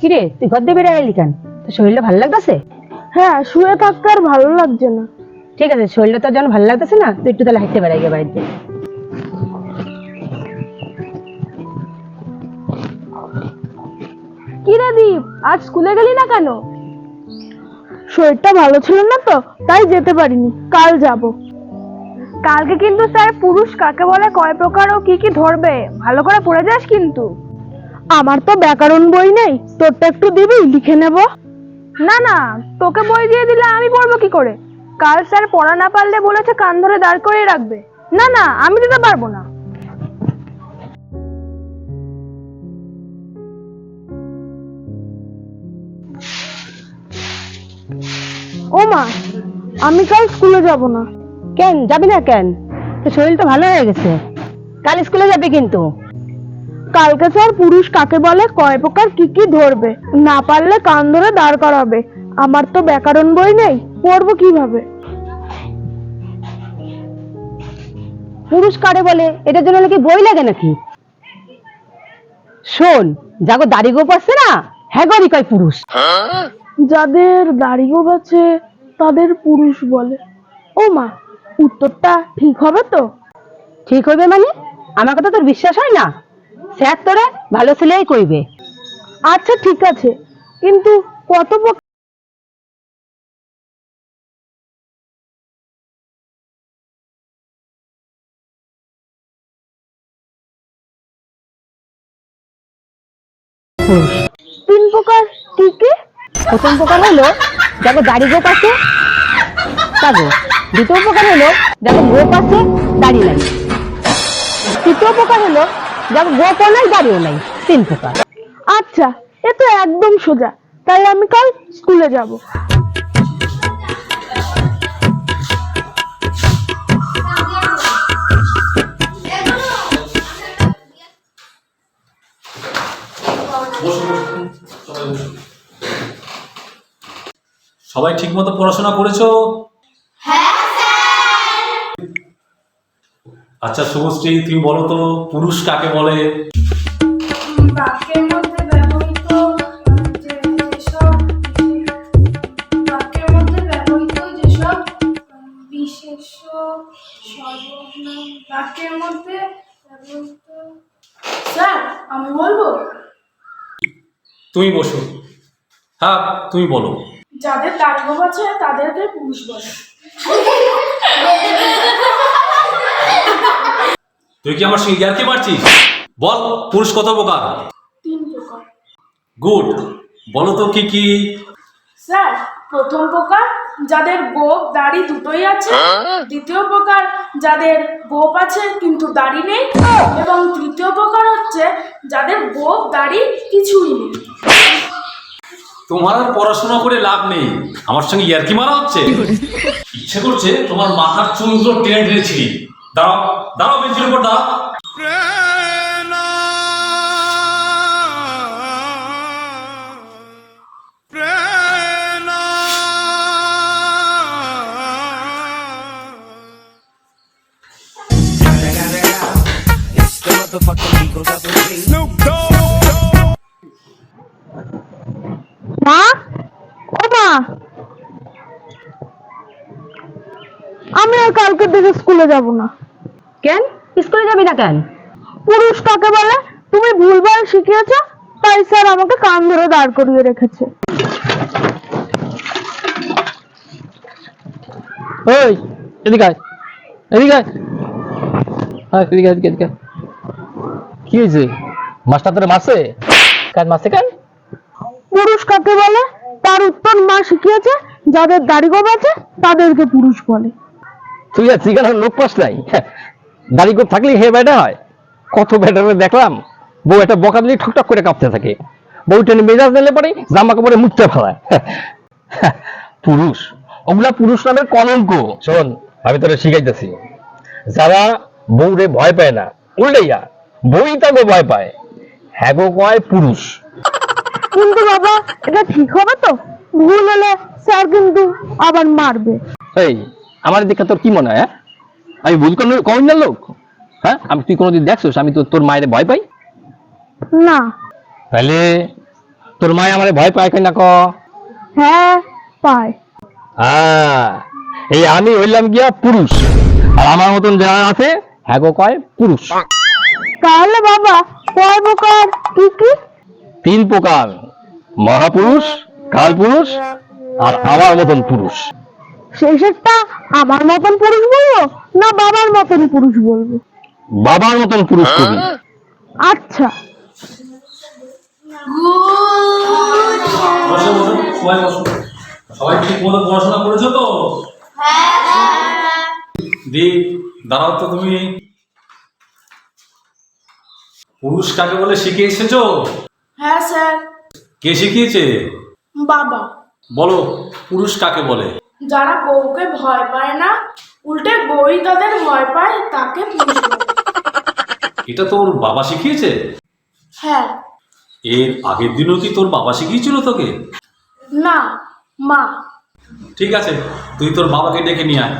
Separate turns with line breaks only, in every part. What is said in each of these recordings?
কিরে তুই ঘর দিয়ে বেরিয়ে এলি কেন? তোর শরীরটা ভালো লাগতেছে?
হ্যাঁ শুয়ে থাকতে আর ভালো লাগছে না।
ঠিক আছে শরীরটা তোর যখন ভালো লাগতেছে না? তুই একটু তাহলে হাঁটতে বেড়াই গে বাড়িতে
কি রে দীপ আজ স্কুলে গেলি না কেন? শরীরটা ভালো ছিল না তো তাই যেতে পারিনি। কাল যাব। কালকে কিন্তু স্যার পুরুষ কাকে বলে কয় প্রকার ও কি কি ধরবে? ভালো করে পড়ে যাস কিন্তু। আমার তো ব্যাকরণ বই নেই তোরটা একটু দিবি লিখে নেব। না না তোকে বই দিয়ে দিলে আমি পড়ব কি করে? কাল স্যার পড়া না পারলে বলেছে কান ধরে দাঁড় করিয়ে রাখবে। না না আমি দিতে পারব না। ও মা আমি কাল স্কুলে যাব না।
কেন? যাবি না কেন? তোর শরীর তো ভালো হয়ে গেছে। কাল স্কুলে যাবি কিন্তু।
কালকে স্যার পুরুষ কাকে বলে কয় প্রকার কি কি ধরবে। না পারলে কান ধরে দাঁড় করাবে। আমার তো ব্যাকরণ বই নেই পড়ব কীভাবে?
পুরুষ কারে বলে এটার জন্য নাকি বই লাগে নাকি? শোন যাগো দাড়ি গোপ আছে না? হ্যাঁ কয় পুরুষ।
যাদের দাড়ি গোব আছে তাদের পুরুষ বলে। ও মা উত্তরটা ঠিক হবে তো?
ঠিক হইবে মানে? আমার কথা তোর বিশ্বাস হয় না? স্যার তোরে ভালো ছেলেই কইবে।
আচ্ছা ঠিক আছে। কিন্তু কত প্রকার তিন প্রকার কি কি?
প্রথম প্রকার হলো যাকে দাড়ি গোপ আছে তাগো দ্বিতীয় প্রকার হলো যাকে গোপ আছে দাড়ি নাই। তৃতীয় প্রকার হলো যাকে গোপও নাই দাড়িও নাই, তিন প্রকার।
আচ্ছা এ তো একদম সোজা, তাই আমি কাল স্কুলে যাব।
সবাই ঠিক মতো পড়াশোনা করেছ? আচ্ছা শুভশ্রী তুমি বলো তো পুরুষ কাকে বলে?
বাক্যের মধ্যে ব্যবহৃত যেসব বাক্যের মধ্যে ব্যবহৃত যেসব বিশেষ সর্বনাম বাক্যের মধ্যে ব্যবহৃত স্যার আমি বলব?
তুমি বসো। হ্যাঁ তুমি বলো।
যাদের দাড়িগোপ আছে তাদেরকে পুরুষ বলে।
তুই কি আমার সঙ্গে ইয়ার্কি মারছিস? বল পুরুষ কত প্রকার?
তিন প্রকার।
গুড। বলো তো কি কি?
স্যার প্রথম প্রকার যাদের গোপ দাড়ি দুটোই আছে। দ্বিতীয় প্রকার যাদের গোপ আছে কিন্তু দাড়ি নেই। এবং তৃতীয় প্রকার হচ্ছে যাদের গোপ দাড়ি কিছুই নেই।
তোমার আর পড়াশোনা করে লাভ নেই। আমার সঙ্গে ইয়ার্কি মারা হচ্ছে। ইচ্ছে করছে তোমার মাথার চুলগুলো টেনে টেনে ছিঁড়ি দাঁড়াও দাঁড়াও বেঞ্চের উপর দাঁড়াও।
মা যাব না।
কেন? স্কুলে যাবি না কেন?
পুরুষ কাকে বলে? তুমি ভুলভাল শিখিয়েছ তাই স্যার আমাকে কান ধরে দাঁড় করিয়ে রেখেছে।
ওই এদিকে আয়। এদিকে আয়। হ্যাঁ এদিকে এদিকে এদিকে কি হয়েছে? মাস্টার তোরে মারছে? কাজ মারছে কেন?
পুরুষ কাকে বলে? তার উত্তর মা শিখিয়েছে যাদের দাড়ি গোব আছে তাদেরকে পুরুষ বলে।
তুই আর চিকানোর লোক পাস নাই। দাড়ি করে থাকলে হে বেটা হয়। কত বেটা দেখলাম বউ একটা বকা দিলে ঠকঠক করে কাঁপতে থাকে। বউ টেনে মেজাজ দিলে পরে জামা কাপড়ে মুখতে ফেলায়। পুরুষ ওগুলা পুরুষ নামের কলঙ্ক। শোন আমি তোরে শিখাইতেছি। যারা বউরে ভয় পায় না উল্টাইয়া বই তাকে ভয় পায়। হ্যাঁ গো কয় পুরুষ।
কিন্তু বাবা এটা ঠিক হবে তো? ভুল হলে স্যার কিন্তু আবার মারবে।
এই আমার দেখা তোর কি মনে হয় হ্যাঁ? আমি ভুল কোন কমিনার লোক। হ্যাঁ? আমি তুই কোনোদিন দেখছিস আমি তো তোর মায়ের ভয় পাই?
না।
তাহলে তোর মায় আমার ভয় পায় কেন ক?
হ্যাঁ পায়।
হ্যাঁ। এই আমি হইলাম গিয়া পুরুষ। আর আমার মতন যারা আছে হ্যাঁ গো কয় পুরুষ।
তাহলে বাবা কয় প্রকার? কি কি?
তিন প্রকার। মহাপুরুষ কাল পুরুষ আর আমার মতন পুরুষ।
শেষেরটা আমার মতন পুরুষ বলব না বাবার মতন পুরুষ বলব?
বাবার মতন পুরুষ কবি।
আচ্ছা।
সবাই ঠিক মতো পড়াশোনা করেছ তো? দি দাঁড়াও তো তুমি। পুরুষ কাকে বলে শিখে এসেছ?
হ্যাঁ স্যার।
কে শিখিয়েছে?
বাবা।
বলো পুরুষ কাকে বলে?
যারা বউকে ভয় পায় না উল্টে বই তাদের ভয় পায় তাকে পুরুষ বলে।
এটা তোর বাবা শিখিয়েছে?
হ্যাঁ।
এর আগের দিনও কি তোর বাবা শিখিয়েছিল তোকে?
না মা।
ঠিক আছে তুই তোর বাবাকে ডেকে নিয়ে আয়।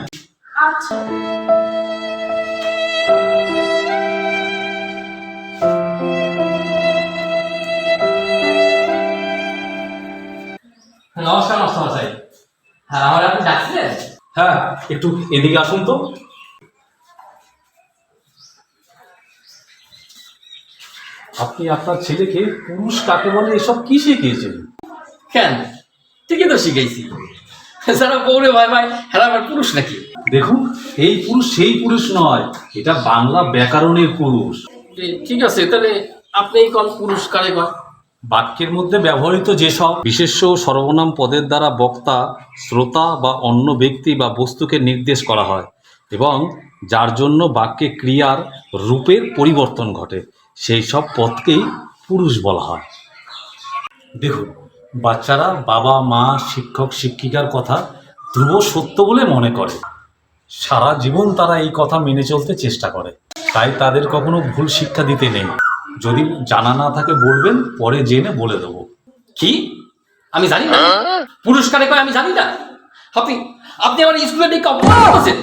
আচ্ছা।
নমস্কার। হ্যাঁ আমার আপনি ডাকছিলেন
হ্যাঁ একটু এদিকে আসুন তো। আপনি আপনার ছেলেকে পুরুষ কাকে বলে এসব কি শিখিয়েছেন?
কেন? ঠিকই তো শিখেছি। সারা বউরে ভাই ভাই হ্যাঁ আমার পুরুষ নাকি?
দেখুন এই পুরুষ সেই পুরুষ নয় এটা বাংলা ব্যাকরণের পুরুষ।
ঠিক আছে তাহলে আপনি কোন পুরুষ কারে কন
বাক্যের মধ্যে ব্যবহৃত যেসব বিশেষ্য সর্বনাম পদের দ্বারা বক্তা, শ্রোতা বা অন্য ব্যক্তি বা বস্তুকে নির্দেশ করা হয় এবং যার জন্য বাক্যে ক্রিয়ার রূপের পরিবর্তন ঘটে, সেই সব পদকেই পুরুষ বলা হয়। দেখুন, বাচ্চারা বাবা, মা, শিক্ষক, শিক্ষিকার কথা ধ্রুব সত্য বলে মনে করে। সারা জীবন তারা এই কথা মেনে চলতে চেষ্টা করে। তাই তাদের কখনো ভুল শিক্ষা দিতে নেই। যদি জানা না থাকে বলবেন, পরে জেনে বলে দেবো।
কি? আমি জানি না। পুরুষ কারে কয় আমি জানি না। আপনি আপনি আমার স্কুলে কম্পাউন্ড করছেন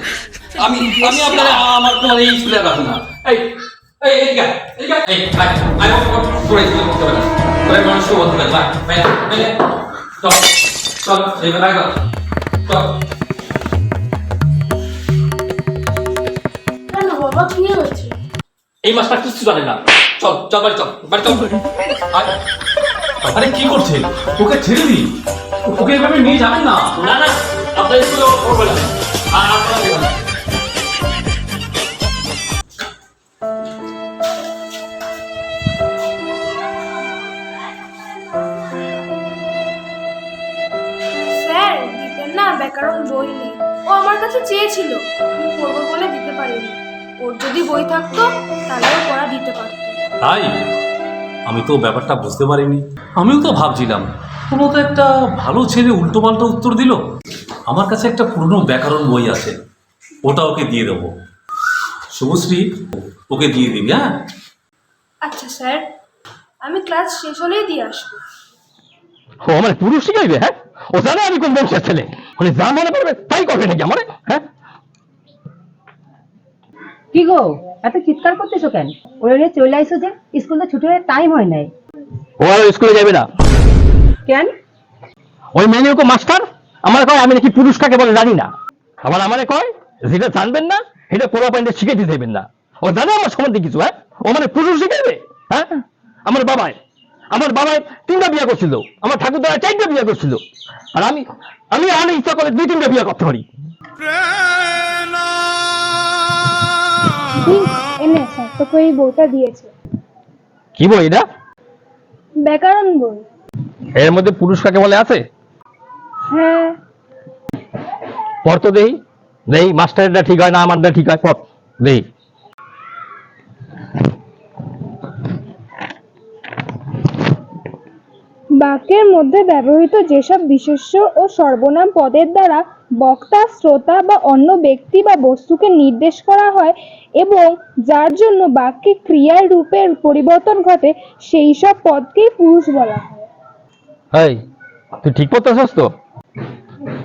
আমি আমি আপনার, আমার তোমার এই স্কুলে রাখুন না। এই এই। এই বাই বাই বাই চল চল
বাবা, কি হয়েছে?
এই মাসটা কিচ্ছু জানে না। চল চল বাড়ি চল বাড়ি চল।
আরে কি করছেন ওকে ছেড়ে দিন ওকে এভাবে নিয়ে যাবেন না।
না না আপনার স্কুলে করবে না আর আপনারা
ব্যাকরণ বই নেই। ও আমার কাছে চেয়েছিল আমি পড়ব বলে দিতে পারিনি। ওর যদি বই থাকতো তাহলে ও পড়া দিতে পারতো।
তাই? আমি তো ব্যাপারটা বুঝতে পারিনি। আমিও তো ভাবছিলাম কোনো তো একটা ভালো ছেলে উল্টো পাল্টা উত্তর দিল। আমার কাছে একটা পুরনো ব্যাকরণ বই আছে ওটা ওকে দিয়ে দেবো। শুভশ্রী ওকে দিয়ে দিবি হ্যাঁ?
আচ্ছা স্যার। আমি ক্লাস শেষ হলেই দিয়ে আসব।
ও আমার পুরুষ শিখাইবে হ্যাঁ? ও জানে আমি কোন বংশের ছেলে। মানে যা মনে করবে তাই করবে নাকি আমার হ্যাঁ?
কি গো? এত চিৎকার করতেছো কেন? ওরে চলে আইসো যে স্কুল তো ছুটি হয়ে টাইম হয় নাই।
ও আর স্কুলে যাবে না।
কেন?
ওই মেনে ওকে মাস্টার আমার কয় আমি নাকি পুরুষ কাকে বলে জানি না। আবার আমারে কয় যেটা জানবেন না সেটা পোড়া পয়েন্টে শিখাইতে দেবেন না। ও জানে আমার সম্বন্ধে কিছু হ্যাঁ? ও মানে পুরুষ শিখাইবে হ্যাঁ? আমার বাবাই আমার বাবাই তিনটা বিয়ে করছিল। আমার ঠাকুর দ্বারা চারটা বিয়ে করছিল। আর আমি আমি আমি ইচ্ছা করে দুই তিনটা বিয়ে করতে পারি।
তোকে এই বইটা দিয়েছে।
কি বই এটা?
ব্যাকরণ বই।
এর মধ্যে পুরুষ কাকে বলে আছে?
হ্যাঁ।
পড় তো দেই দেই মাস্টারেরটা ঠিক হয় না আমারটা ঠিক হয়। পড় দেই
বাক্যের মধ্যে ব্যবহৃত যেসব বিশেষ্য ও সর্বনাম পদের দ্বারা বক্তা শ্রোতা বা অন্য ব্যক্তি বা বস্তুকে নির্দেশ করা হয় এবং যার জন্য বাক্যে ক্রিয়ার রূপের পরিবর্তন ঘটে সেই সব পদকেই পুরুষ বলা হয়।
তুই ঠিক পড়তেছস তো?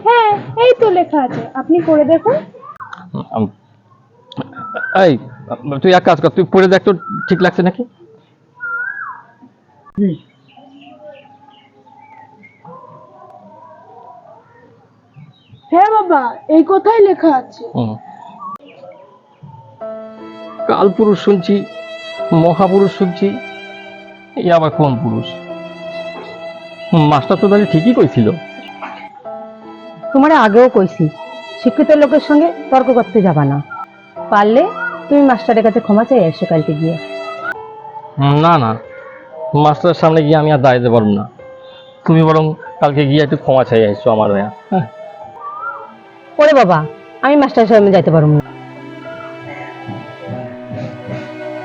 হ্যাঁ এই তো লেখা আছে। আপনি করে দেখুন।
এই তুই এক কাজ কর তুই পড়ে দেখ তো ঠিক লাগছে নাকি?
হ্যাঁ বাবা এই কথাই লেখা আছে।
হুম। কাল পুরুষ শুনছি মহাপুরুষ শুনছি এই আবার কোন পুরুষ? হুম, মাস্টার তো তাহলে ঠিকই কইছিল।
তোমার আগেও কইছি শিক্ষিত লোকের সঙ্গে তর্ক করতে যাবা না। পারলে তুমি মাস্টারের কাছে ক্ষমা চাই এসো কালকে গিয়ে।
হুম, না না মাস্টারের সামনে গিয়ে আমি আর দাঁড়াতে পারব না। তুমি বরং কালকে গিয়ে একটু ক্ষমা চাই আসছো আমার হয়ে হ্যাঁ?
ওরে বাবা, আমি মাস্টার সাহেব যাইতে পারব না।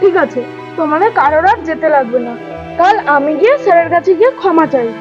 ঠিক আছে, তোমাদের কারোর আর যেতে লাগবে না। কাল আমি গিয়ে স্যারের কাছে গিয়ে ক্ষমা চাইব।